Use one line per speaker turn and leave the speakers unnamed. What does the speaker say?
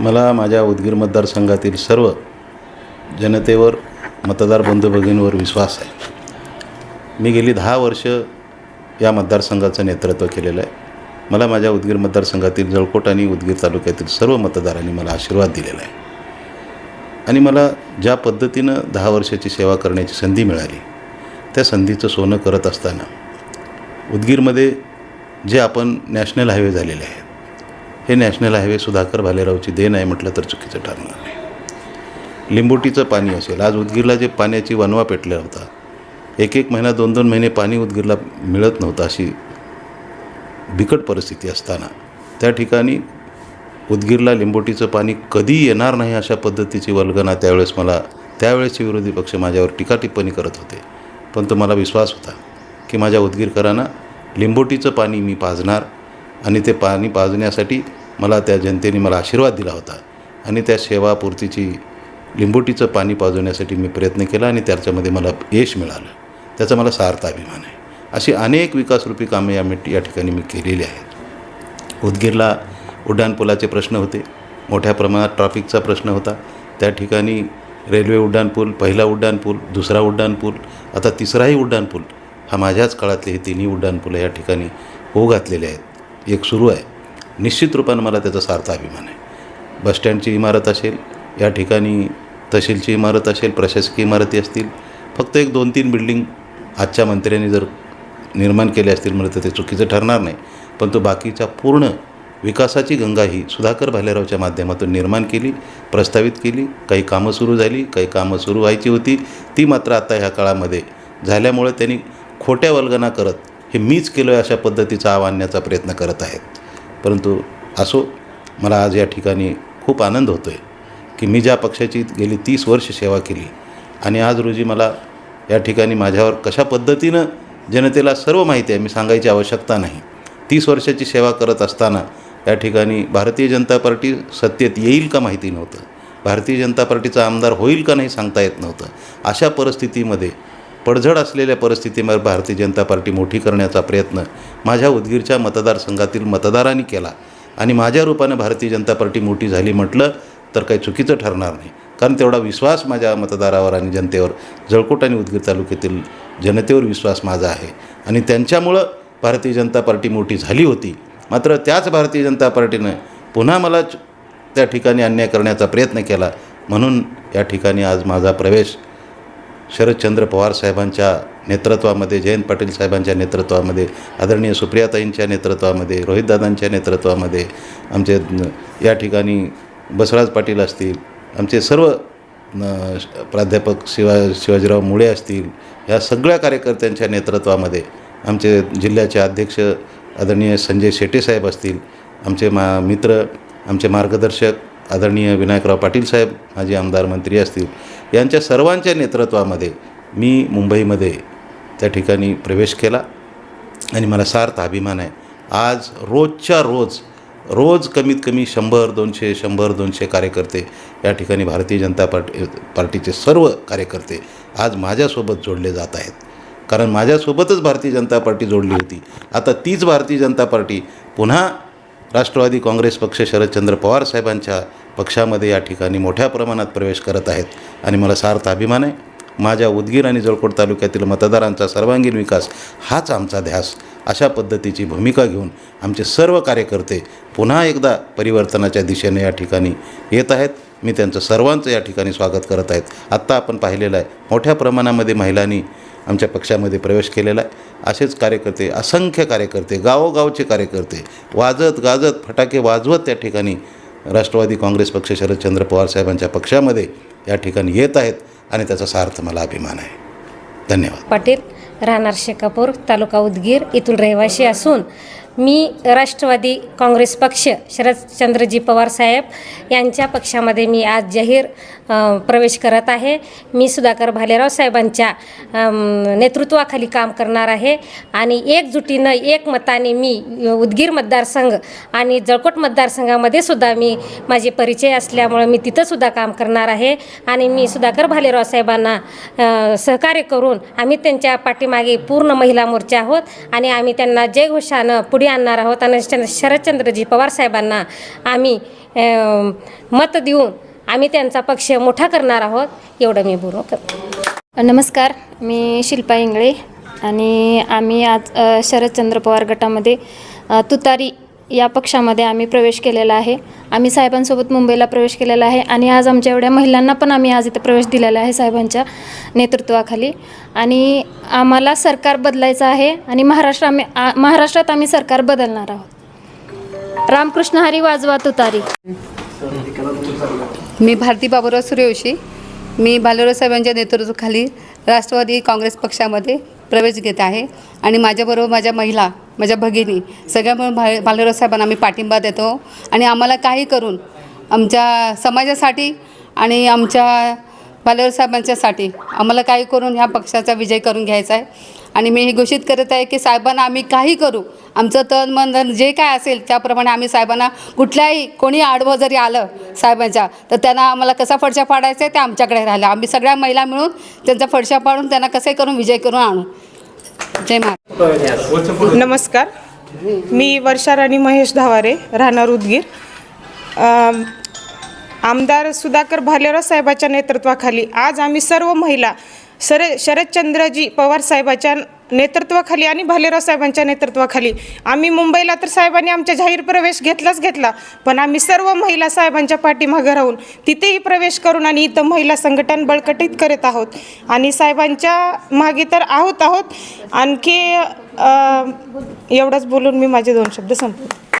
मला माझ्या उदगीर मतदारसंघातील सर्व जनतेवर मतदार बंधू भगिनीवर विश्वास आहे. मी गेली दहा वर्ष या मतदारसंघाचं नेतृत्व केलेलं आहे. मला माझ्या उदगीर मतदारसंघातील जळकोट आणि उदगीर तालुक्यातील सर्व मतदारांनी मला आशीर्वाद दिलेला आहे. आणि मला ज्या पद्धतीनं दहा वर्षाची सेवा करण्याची संधी मिळाली त्या संधीचं सोनं करत असताना उदगीरमध्ये जे आपण नॅशनल हायवे झालेले आहेत हे नॅशनल हायवे सुधाकर भालेरावची देण आहे म्हटलं तर चुकीचं ठरणार नाही. लिंबोटीचं पाणी असेल. आज उदगीरला जे पाण्याची वनवा पेटल्या होता एक एक महिना दोन दोन महिने पाणी उदगीरला मिळत नव्हतं अशी बिकट परिस्थिती असताना. त्या ठिकाणी उदगीरला लिंबोटीचं पाणी कधी येणार नाही अशा पद्धतीची वल्गना त्यावेळेस मला त्यावेळेसचे विरोधी पक्ष माझ्यावर टीका टिप्पणी करत होते. पण तो मला विश्वास होता की माझ्या उदगीरकरांना लिंबोटीचं पाणी मी पाजणार आणि ते पाणी पाजण्यासाठी मला त्या जनतेने मला आशीर्वाद दिला होता. आणि त्या सेवापूर्तीची लिंबोटीचं पाणी पाजवण्यासाठी मी प्रयत्न केला आणि त्याच्यामध्ये मला यश मिळालं. त्याचा मला सार्थ अभिमान आहे. अशी अनेक विकासरूपी कामे या मी या ठिकाणी मी केलेली आहेत. उदगीरला उड्डाणपुलाचे प्रश्न होते. मोठ्या प्रमाणात ट्रॅफिकचा प्रश्न होता. त्या ठिकाणी रेल्वे उड्डाणपूल पहिला उड्डाणपूल दुसरा उड्डाणपूल आता तिसराही उड्डाणपूल हा माझ्याच काळातले हे तिन्ही उड्डाणपुलं या ठिकाणी होऊ घातलेले आहेत. एक सुरू आहे. निश्चित रूपानं मला त्याचा सार्थ अभिमान आहे. बसस्टँडची इमारत असेल या ठिकाणी तहसीलची इमारत असेल प्रशासकीय इमारती असतील फक्त एक दोन तीन बिल्डिंग आजच्या मंत्र्यांनी जर निर्माण केले असतील म्हणजे तर ते चुकीचं ठरणार नाही. पण तो बाकीच्या पूर्ण विकासाची गंगा ही सुधाकर भालेरावच्या माध्यमातून निर्माण केली प्रस्तावित केली काही कामं सुरू झाली काही कामं सुरू व्हायची होती. ती मात्र आता ह्या काळामध्ये झाल्यामुळे त्यांनी खोट्या वल्गना करत हे मीच केलं आहे अशा पद्धतीचा आव आणण्याचा प्रयत्न करत आहेत. परंतु असो मला आज या ठिकाणी खूप आनंद होतो आहे की मी ज्या पक्षाची गेली तीस वर्ष सेवा केली आणि आज रोजी मला या ठिकाणी माझ्यावर कशा पद्धतीनं जनतेला सर्व माहिती आहे मी सांगायची आवश्यकता नाही. तीस वर्षाची सेवा करत असताना या ठिकाणी भारतीय जनता पार्टी सत्तेत येईल का माहिती नव्हतं. भारतीय जनता पार्टीचा आमदार होईल का नाही सांगता येत नव्हतं. अशा परिस्थितीमध्ये पडझड असलेल्या परिस्थितीमध्ये भारतीय जनता पार्टी मोठी करण्याचा प्रयत्न माझ्या उदगीरच्या मतदारसंघातील मतदारांनी केला. आणि माझ्या रूपानं भारतीय जनता पार्टी मोठी झाली म्हटलं तर काही चुकीचं ठरणार नाही. कारण तेवढा विश्वास माझ्या मतदारावर आणि जनतेवर जळकोट आणि उदगीर तालुक्यातील जनतेवर विश्वास माझा आहे. आणि त्यांच्यामुळं भारतीय जनता पार्टी मोठी झाली होती. मात्र त्याच भारतीय जनता पार्टीनं पुन्हा मला त्या ठिकाणी अन्याय करण्याचा प्रयत्न केला. म्हणून या ठिकाणी आज माझा प्रवेश शरदचंद्र पवार साहेबांच्या नेतृत्वामध्ये जयंत पाटील साहेबांच्या नेतृत्वामध्ये आदरणीय सुप्रियाताईंच्या नेतृत्वामध्ये रोहितदादांच्या नेतृत्वामध्ये आमचे या ठिकाणी बसवराज पाटील असतील आमचे सर्व प्राध्यापक शिवा शिवाजीराव मुळे असतील या सगळ्या कार्यकर्त्यांच्या नेतृत्वामध्ये आमचे जिल्ह्याचे अध्यक्ष आदरणीय संजय शेटे साहेब असतील आमचे मा मित्र आमचे मार्गदर्शक आदरणीय विनायकराव पाटील साहेब माजी आमदार मंत्री असतील यांच्या सर्वांच्या नेतृत्वामध्ये मी मुंबईमध्ये त्या ठिकाणी प्रवेश केला. आणि मला सार्थ अभिमान आहे. आज रोजच्या रोज रोज कमीत कमी शंभर दोनशे शंभर दोनशे कार्यकर्ते या ठिकाणी भारतीय जनता पार्टी पार्टीचे सर्व कार्यकर्ते आज माझ्यासोबत जोडले जात आहेत. कारण माझ्यासोबतच भारतीय जनता पार्टी जोडली होती. आता तीच भारतीय जनता पार्टी पुन्हा राष्ट्रवादी काँग्रेस पक्ष शरदचंद्र पवार साहेबांच्या पक्षामध्ये या ठिकाणी मोठ्या प्रमाणात प्रवेश करत आहेत. आणि मला सार्थ अभिमान आहे माझ्या उदगीर आणि जळकोट तालुक्यातील मतदारांचा सर्वांगीण विकास हाच आमचा ध्यास. अशा पद्धतीची भूमिका घेऊन आमचे सर्व कार्यकर्ते पुन्हा एकदा परिवर्तनाच्या दिशेने या ठिकाणी येत आहेत. मी त्यांचं सर्वांचं या ठिकाणी स्वागत करत आहेत. आत्ता आपण पाहिलेलं आहे मोठ्या प्रमाणामध्ये महिलांनी आमच्या पक्षामध्ये प्रवेश केलेला आहे. असेच कार्यकर्ते असंख्य कार्यकर्ते गावोगावचे कार्यकर्ते वाजत गाजत फटाके वाजवत त्या ठिकाणी राष्ट्रवादी काँग्रेस पक्ष शरदचंद्र पवार साहेबांच्या पक्षामध्ये या ठिकाणी येत आहेत आणि त्याचा सार्थ मला अभिमान आहे. धन्यवाद.
पाटील राहणार शेकापूर तालुका उदगीर इथून रहिवासी असून मी राष्ट्रवादी काँग्रेस पक्ष शरदचंद्रजी पवार साहेब यांच्या पक्षामध्ये मी आज जाहीर प्रवेश करत आहे. मी सुधाकर भालेराव साहेबांच्या नेतृत्वाखाली काम करणार आहे आणि एकजुटीनं एक मताने मी उदगीर मतदारसंघ आणि जळकोट मतदारसंघामध्ये सुद्धा मी माझे परिचय असल्यामुळं मी तिथंसुद्धा काम करणार आहे आणि मी सुधाकर भालेराव साहेबांना सहकार्य करून आम्ही त्यांच्या पाठीमागे पूर्ण महिला मोर्चा आहोत आणि आम्ही त्यांना जयघोषानं पुढे आणणार आहोत. आणि शरदचंद्रजी पवार साहेबांना आम्ही मत देऊन आम्ही त्यांचा पक्ष मोठा करणार आहोत. एवढं मी बोलू. करतो
नमस्कार मी शिल्पा इंगळे आणि आम्ही आज शरदचंद्र पवार गटामध्ये तुतारी या पक्षामध्ये आम्ही प्रवेश केलेला आहे. आम्ही साहेबांसोबत मुंबईला प्रवेश केलेला आहे आणि आज आमच्या एवढ्या महिलांना पण आम्ही आज इथं प्रवेश दिलेला आहे साहेबांच्या नेतृत्वाखाली. आणि आम्हाला सरकार बदलायचं आहे आणि महाराष्ट्र आम्ही आ- महाराष्ट्रात आम्ही सरकार बदलणार आहोत. रामकृष्ण हरी वाजवा तुतारी.
मी भारती बाबुराव सूर्यवंशी. मी भालेराव साहेबांच्या नेतृत्वाखाली राष्ट्रवादी काँग्रेस पक्षामध्ये प्रवेश घेत आहे. आणि माझ्याबरोबर माझ्या महिला माझ्या भगिनी. सगळ्या मिळून भा भालेराव साहेबांना आम्ही पाठिंबा देतो. आणि आम्हाला काही करून आमच्या समाजासाठी आणि आमच्या भालेराव साहेबांच्यासाठी आम्हाला काही करून ह्या पक्षाचा विजय करून घ्यायचा आहे. आणि मी हे घोषित करत आहे की साहेबांना आम्ही काही करू. आमचं तन मन धन जे काय असेल त्याप्रमाणे आम्ही साहेबांना कुठल्याही कोणी आडवं जरी आलं साहेबांच्या तर त्यांना आम्हाला कसा फडशा पाडायचा आहे ते आमच्याकडे राहिलं. आम्ही सगळ्या महिला मिळून त्यांचा फडशा पाडून त्यांना कसे करून विजय करून आणू? जय महाराज.
नमस्कार. मी वर्षा राणी महेश धावारे राहणार उदगीर. आमदार सुधाकर भालेराव साहेबाच्या नेतृत्वाखाली आज आम्ही सर्व महिला सर शरदचंद्रजी पवार साहेबाच्या नेतृत्वाखाली आणि भालेराव साहेबांच्या नेतृत्वाखाली. आम्ही मुंबईला तर साहेबांनी आमच्या जाहीर प्रवेश घेतलाच घेतला. पण आम्ही सर्व महिला साहेबांच्या पाठीमागे राहून तिथेही प्रवेश करून आणि इथं महिला संघटन बळकटीत करत आहोत. आणि साहेबांच्या मागे तर आहोत आहोत. आणखी एवढंच बोलून मी माझे दोन शब्द संपवतो.